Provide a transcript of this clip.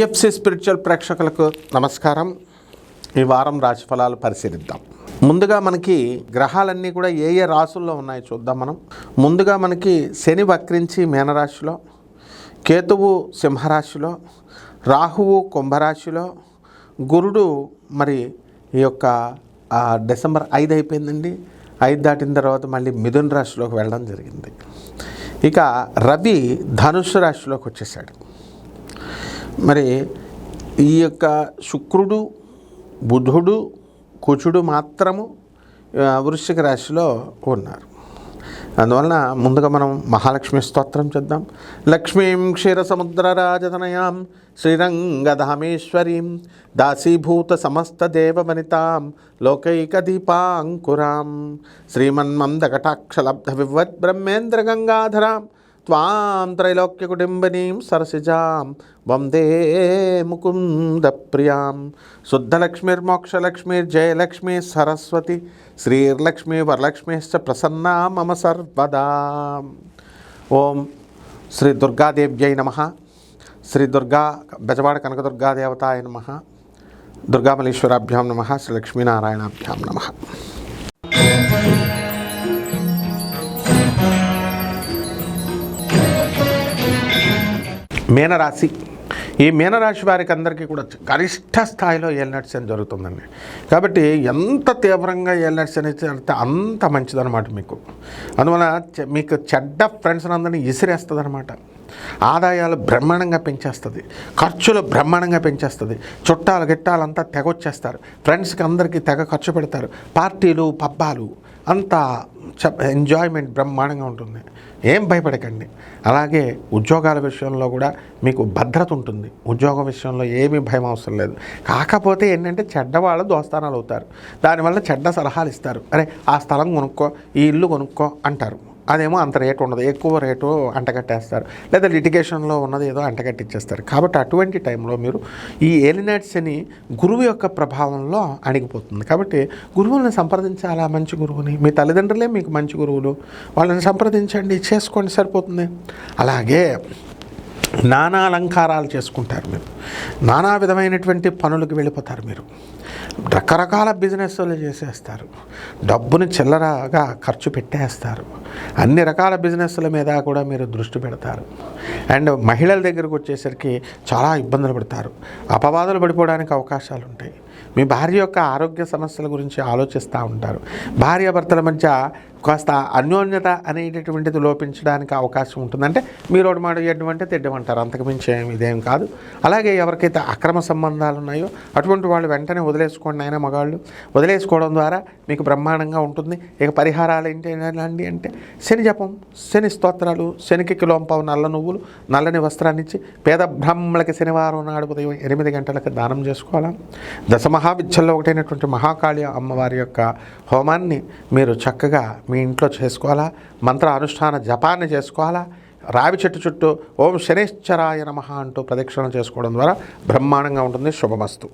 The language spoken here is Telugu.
పిఎఫ్సి స్పిరిచువల్ ప్రేక్షకులకు నమస్కారం. ఈ వారం రాశి ఫలాలు పరిశీలిద్దాం. ముందుగా మనకి గ్రహాలన్నీ కూడా ఏ ఏ రాశుల్లో ఉన్నాయో చూద్దాం మనం. ముందుగా మనకి శని వక్రించి మీనరాశిలో కేతువు సింహరాశిలో రాహువు కుంభరాశిలో గురుడు మరి ఈ యొక్క డిసెంబర్ ఐదు అయిపోయిందండి. ఐదు దాటిన తర్వాత మళ్ళీ మిథున్ రాశిలోకి వెళ్ళడం జరిగింది. ఇక రవి ధనుసు రాశిలోకి వచ్చేసాడు. మరి ఈ యొక్క శుక్రుడు బుధుడు కుచుడు మాత్రము వృశ్చిక రాశిలో ఉన్నారు. అందువలన ముందుగా మనం మహాలక్ష్మి స్తోత్రం చేద్దాం. లక్ష్మీం క్షీరసముద్రరాజతనయాం శ్రీరంగధామేశ్వరీం దాసీభూత సమస్త దేవవనితాం లోకైకదీపాంకురాం శ్రీమన్మందకటాక్షలబ్ధ వివద్ బ్రహ్మేంద్ర గంగాధరాం త్వాం త్రైలోక్యకుటుంబినీం సరసిజాం వందే ముకుంద ప్రియాం శుద్ధలక్ష్మీర్మోక్షలక్ష్మీర్జయలక్ష్మీ సరస్వతి శ్రీర్లక్ష్మీ వరలక్ష్మీశ్చ ప్రసన్నా మమ సర్వదా ఓం శ్రీ దుర్గాదేవ్యై నమ శ్రీ దుర్గా బెజవాడ కనకదుర్గాదేవతాయ నమ దుర్గామలీశ్వరాభ్యాం నమ శ్రీ లక్ష్మీనారాయణాభ్యాం నమ మీనరాశి. ఈ మీనరాశి వారికి అందరికీ కూడా గరిష్ట స్థాయిలో ఏలినట్సన్ జరుగుతుందండి. కాబట్టి ఎంత తీవ్రంగా ఏలినట్సన్ అయితే అంత మంచిదనమాట మీకు. అందువల్ల చె- మీకు చెడ్డ ఫ్రెండ్స్ అందరినీ ఇసిరేస్తుంది అనమాట ఆదాయాలు బ్రహ్మాండంగా పెంచేస్తుంది. ఖర్చులు బ్రహ్మాండంగా పెంచేస్తుంది. చుట్టాలు గిట్టాలంతా తెగొచ్చేస్తారు. ఫ్రెండ్స్కి అందరికీ తెగ ఖర్చు పెడతారు. పార్టీలు పబ్బాలు అంతా ఎంజాయ్మెంట్ బ్రహ్మాండంగా ఉంటుంది. ఏం భయపడకండి. అలాగే ఉద్యోగాల విషయంలో కూడా మీకు భద్రత ఉంటుంది. ఉద్యోగం విషయంలో ఏమీ భయం అవసరం లేదు. కాకపోతే ఏంటంటే చెడ్డవాళ్ళు దోస్తానాలు అవుతారు దానివల్ల చెడ్డ సలహాలు ఇస్తారు అరే ఆ స్థలం కొనుక్కో ఈ ఇల్లు కొనుక్కో అంటారు. అదేమో అంత రేటు ఉండదు. ఎక్కువ రేటు అంటగట్టేస్తారు. లేదా లిటిగేషన్లో ఉన్నది ఏదో అంటగట్టిచ్చేస్తారు. కాబట్టి అటువంటి టైంలో మీరు ఈ ఏలినాట్స్ అని గురువు యొక్క ప్రభావంలో అణిగిపోతుంది. కాబట్టి గురువులను సంప్రదించాలా మంచి గురువుని? మీ తల్లిదండ్రులే మీకు మంచి గురువులు. వాళ్ళని సంప్రదించండి. చేసుకోండి. సరిపోతుంది. అలాగే నానా అలంకారాలు చేసుకుంటారు మీరు. నానా విధమైనటువంటి పనులకు వెళ్ళిపోతారు మీరు. రకరకాల బిజినెస్లు చేసేస్తారు. డబ్బుని చిల్లరగా ఖర్చు పెట్టేస్తారు. అన్ని రకాల బిజినెస్ల మీద కూడా మీరు దృష్టి పెడతారు. అండ్ మహిళల దగ్గరకు వచ్చేసరికి చాలా ఇబ్బందులు పడతారు. అపవాదులు పడిపోవడానికి అవకాశాలు ఉంటాయి మీ భార్య యొక్క ఆరోగ్య సమస్యల గురించి ఆలోచిస్తూ ఉంటారు. భార్యాభర్తల మధ్య కాస్త అన్యోన్యత అనేటటువంటిది లోపించడానికి అవకాశం ఉంటుంది. అంటే మీరు ఒకటి మాట ఎటువంటి తిడ్డమంటారు అంతకుమించి ఇదేం కాదు. అలాగే ఎవరికైతే అక్రమ సంబంధాలు ఉన్నాయో అటువంటి వాళ్ళు వెంటనే వదిలేసుకోండి ఆయన మగాళ్ళు. వదిలేసుకోవడం ద్వారా మీకు బ్రహ్మాండంగా ఉంటుంది. ఇక పరిహారాలు ఏంటి అంటే శని జపం శని స్తోత్రాలు శనికి కిలోంపావు నల్ల నువ్వులు నల్లని వస్త్రాన్ని ఇచ్చి పేద బ్రాహ్మణులకి శనివారం నాడు ఉదయం ఎనిమిది గంటలకు దానం చేసుకోవాలా? దశమహావిద్యల్లో ఒకటైనటువంటి మహాకాళి అమ్మవారి యొక్క హోమాన్ని మీరు చక్కగా మీ ఇంట్లో చేసుకోవాలా? మంత్ర అనుష్ఠాన జపాన్ని చేసుకోవాలా? రావి చెట్టు చుట్టూ ఓం శనేశ్వరాయ నమ అంటూ ప్రదక్షిణ చేసుకోవడం ద్వారా బ్రహ్మాండంగా ఉంటుంది. శుభమస్తు.